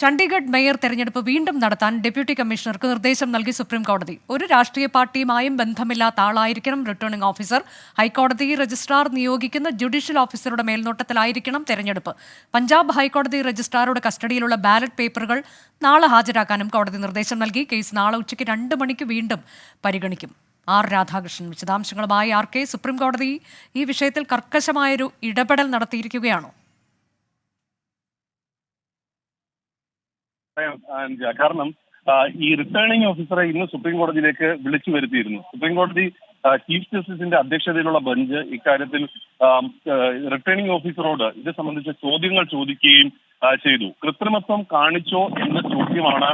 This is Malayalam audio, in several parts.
ചണ്ഡീഗഡ് മേയർ തെരഞ്ഞെടുപ്പ് വീണ്ടും നടത്താൻ ഡെപ്യൂട്ടി കമ്മീഷണർക്ക് നിർദ്ദേശം നൽകി സുപ്രീം കോടതി. ഒരു രാഷ്ട്രീയ പാർട്ടിയുമായും ബന്ധമില്ലാത്ത ആളായിരിക്കണം റിട്ടേണിംഗ് ഓഫീസർ. ഹൈക്കോടതി രജിസ്ട്രാർ നിയോഗിക്കുന്ന ജുഡീഷ്യൽ ഓഫീസറുടെ മേൽനോട്ടത്തിലായിരിക്കണം തെരഞ്ഞെടുപ്പ്. പഞ്ചാബ് ഹൈക്കോടതി രജിസ്ട്രാറുടെ കസ്റ്റഡിയിലുള്ള ബാലറ്റ് പേപ്പറുകൾ നാളെ ഹാജരാക്കാനും കോടതി നിർദ്ദേശം നൽകി. കേസ് നാളെ ഉച്ചയ്ക്ക് രണ്ട് മണിക്ക് വീണ്ടും പരിഗണിക്കും. ആർ രാധാകൃഷ്ണൻ വിശദാംശങ്ങളുമായി ആർ കെ സുപ്രീം കോടതി ഈ വിഷയത്തിൽ കർക്കശമായൊരു ഇടപെടൽ നടത്തിയിരിക്കുകയാണോ? പറയാം, കാരണം ഈ റിട്ടേണിംഗ് ഓഫീസറെ ഇന്ന് സുപ്രീം കോടതിയിലേക്ക് വിളിച്ചു വരുത്തിയിരുന്നു. സുപ്രീം കോടതി ചീഫ് ജസ്റ്റിസിന്റെ അധ്യക്ഷതയിലുള്ള ബെഞ്ച് ഇക്കാര്യത്തിൽ റിട്ടേണിംഗ് ഓഫീസറോട് ഇത് സംബന്ധിച്ച ചോദ്യങ്ങൾ ചോദിക്കുകയും ചെയ്തു. കൃത്രിമത്വം കാണിച്ചോ എന്ന ചോദ്യമാണ്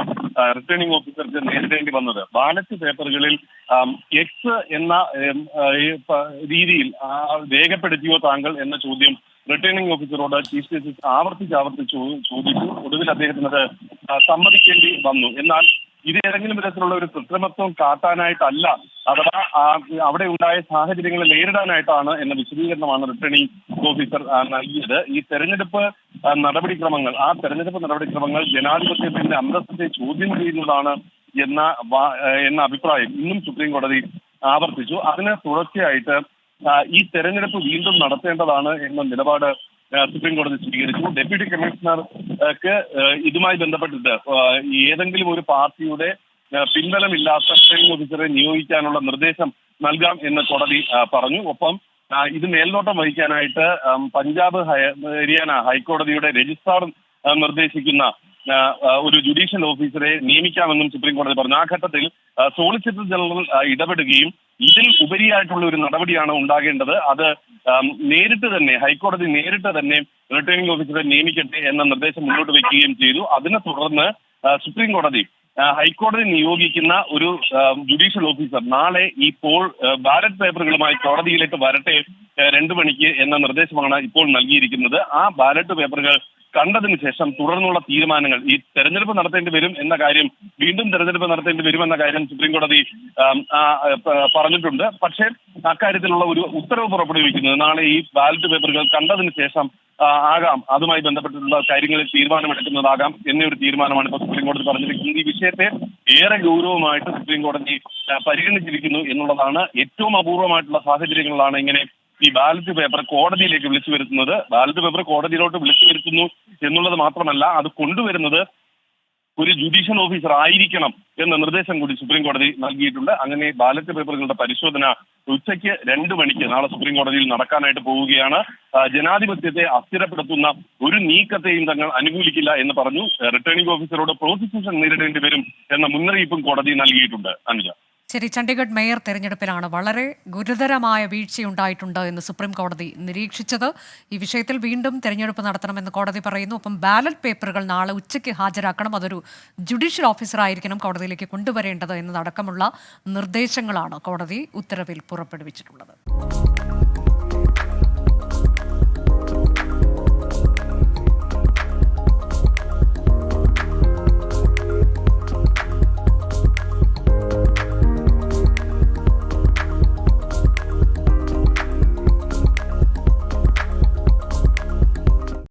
റിട്ടേണിംഗ് ഓഫീസർക്ക് നേരിടേണ്ടി വന്നത്. ബാലറ്റ് പേപ്പറുകളിൽ എക്സ് എന്ന രീതിയിൽ രേഖപ്പെടുത്തിയോ താങ്കൾ എന്ന ചോദ്യം റിട്ടേണിംഗ് ഓഫീസറോട് ചീഫ് ജസ്റ്റിസ് ആവർത്തിച്ച് ആവർത്തിച്ച് ചോദിച്ചു. ഒടുവിൽ അദ്ദേഹത്തിന് അത് സമ്മതിക്കേണ്ടി വന്നു. എന്നാൽ ഇത് ഏതെങ്കിലും വിധത്തിലുള്ള ഒരു കൃത്രിമത്വം കാട്ടാനായിട്ടല്ല അഥവാ അവിടെ ഉണ്ടായ സാഹചര്യങ്ങളെ നേരിടാനായിട്ടാണ് എന്ന വിശദീകരണമാണ് റിട്ടേണിംഗ് ഓഫീസർ നൽകിയത്. ഈ തെരഞ്ഞെടുപ്പ് നടപടിക്രമങ്ങൾ ആ തെരഞ്ഞെടുപ്പ് നടപടിക്രമങ്ങൾ ജനാധിപത്യത്തിന്റെ അന്തസ്സത്തെ ചോദ്യം ചെയ്യുന്നതാണ് എന്ന എന്ന അഭിപ്രായം ഇന്നും സുപ്രീം കോടതി ആവർത്തിച്ചു. അതിന് തുടർച്ചയായിട്ട് ഈ തെരഞ്ഞെടുപ്പ് വീണ്ടും നടത്തേണ്ടതാണ് എന്ന നിലപാട് സുപ്രീം കോടതി സ്വീകരിച്ചു. ഡെപ്യൂട്ടി കമ്മീഷണർക്ക് ഇതുമായി ബന്ധപ്പെട്ടിട്ട് ഏതെങ്കിലും ഒരു പാർട്ടിയുടെ പിൻബലമില്ലാത്ത സ്ട്രെയിൻ ഓഫീസറെ നിയോഗിക്കാനുള്ള നിർദ്ദേശം നൽകാം എന്ന് കോടതി പറഞ്ഞു. ഒപ്പം ഇത് മേൽനോട്ടം വഹിക്കാനായിട്ട് പഞ്ചാബ് ഹരിയാന ഹൈക്കോടതിയുടെ രജിസ്ട്രാർ നിർദ്ദേശിക്കുന്ന ഒരു ജുഡീഷ്യൽ ഓഫീസറെ നിയമിക്കാമെന്നും സുപ്രീം കോടതി പറഞ്ഞു. ആ ഘട്ടത്തിൽ സോളിസിറ്റർ ജനറൽ ഇടപെടുകയും ഇതിൽ ഉപരിയായിട്ടുള്ള ഒരു നടപടിയാണ് ഉണ്ടാകേണ്ടത്. അത് നേരിട്ട് തന്നെ ഹൈക്കോടതി നേരിട്ട് തന്നെ റിട്ടേണിംഗ് ഓഫീസറെ നിയമിക്കട്ടെ എന്ന നിർദ്ദേശം മുന്നോട്ട് വയ്ക്കുകയും ചെയ്തു. അതിനെ തുടർന്ന് സുപ്രീം കോടതി ഹൈക്കോടതി നിയോഗിക്കുന്ന ഒരു ജുഡീഷ്യൽ ഓഫീസർ നാളെ ഈ പോൾ ബാലറ്റ് പേപ്പറുകളുമായി കോടതിയിലേക്ക് വരട്ടെ രണ്ടു മണിക്ക് എന്ന നിർദ്ദേശമാണ് ഇപ്പോൾ നൽകിയിരിക്കുന്നത്. ആ ബാലറ്റ് പേപ്പറുകൾ കണ്ടതിന് ശേഷം തുടർന്നുള്ള തീരുമാനങ്ങൾ ഈ തെരഞ്ഞെടുപ്പ് നടത്തേണ്ടി വരും എന്ന കാര്യം വീണ്ടും തെരഞ്ഞെടുപ്പ് നടത്തേണ്ടി വരുമെന്ന കാര്യം സുപ്രീം കോടതി പറഞ്ഞിട്ടുണ്ട്. പക്ഷേ അക്കാര്യത്തിലുള്ള ഒരു ഉത്തരവ് പുറപ്പെടുവിക്കുന്നത് നാളെ ഈ ബാലറ്റ് പേപ്പറുകൾ കണ്ടതിന് ശേഷം ആകാം. അതുമായി ബന്ധപ്പെട്ടിട്ടുള്ള കാര്യങ്ങളിൽ തീരുമാനമെടുക്കുന്നതാകാം എന്നൊരു തീരുമാനമാണ് ഇപ്പോൾ സുപ്രീം കോടതി പറഞ്ഞിരിക്കുന്നത്. ഈ വിഷയത്തെ ഏറെ ഗൗരവമായിട്ട് സുപ്രീം കോടതി പരിഗണിച്ചിരിക്കുന്നു എന്നുള്ളതാണ് ഏറ്റവും അപൂർവമായിട്ടുള്ള സാഹചര്യങ്ങളിലാണ് ഇങ്ങനെ ഈ ബാലറ്റ് പേപ്പർ കോടതിയിലേക്ക് വിളിച്ചു വരുത്തുന്നത് ബാലറ്റ് പേപ്പർ കോടതിയിലോട്ട് വിളിച്ചു വരുത്തുന്നു എന്നുള്ളത് മാത്രമല്ല അത് കൊണ്ടുവരുന്നത് ഒരു ജുഡീഷ്യൽ ഓഫീസർ ആയിരിക്കണം എന്ന നിർദ്ദേശം കൂടി സുപ്രീം കോടതി നൽകിയിട്ടുണ്ട്. അങ്ങനെ ബാലറ്റ് പേപ്പറുകളുടെ പരിശോധന ഉച്ചയ്ക്ക് രണ്ട് മണിക്ക് നാളെ സുപ്രീം കോടതിയിൽ നടക്കാനായിട്ട് പോവുകയാണ്. ജനാധിപത്യത്തെ അസ്ഥിരപ്പെടുത്തുന്ന ഒരു നീക്കത്തെയും തങ്ങൾ അനുകൂലിക്കില്ല എന്ന് പറഞ്ഞു. റിട്ടേണിംഗ് ഓഫീസറോട് പ്രോസിക്യൂഷൻ നേരിടേണ്ടി വരും എന്ന മുന്നറിയിപ്പും കോടതി നൽകിയിട്ടുണ്ട്. അനുജ ശരി ചണ്ഡീഗഡ് മേയർ തെരഞ്ഞെടുപ്പിലാണ് വളരെ ഗുരുതരമായ വീഴ്ചയുണ്ടായിട്ടുണ്ട് എന്ന് സുപ്രീം കോടതി നിരീക്ഷിച്ചത്. ഈ വിഷയത്തിൽ വീണ്ടും തെരഞ്ഞെടുപ്പ് നടത്തണമെന്ന് കോടതി പറയുന്നു. ഒപ്പം ബാലറ്റ് പേപ്പറുകൾ നാളെ ഉച്ചയ്ക്ക് ഹാജരാക്കണം. അതൊരു ജുഡീഷ്യൽ ഓഫീസറായിരിക്കണം കോടതിയിലേക്ക് കൊണ്ടുവരേണ്ടത് എന്നതടക്കമുള്ള നിർദ്ദേശങ്ങളാണ് കോടതി ഉത്തരവിൽ പുറപ്പെടുവിച്ചിട്ടുള്ളത്.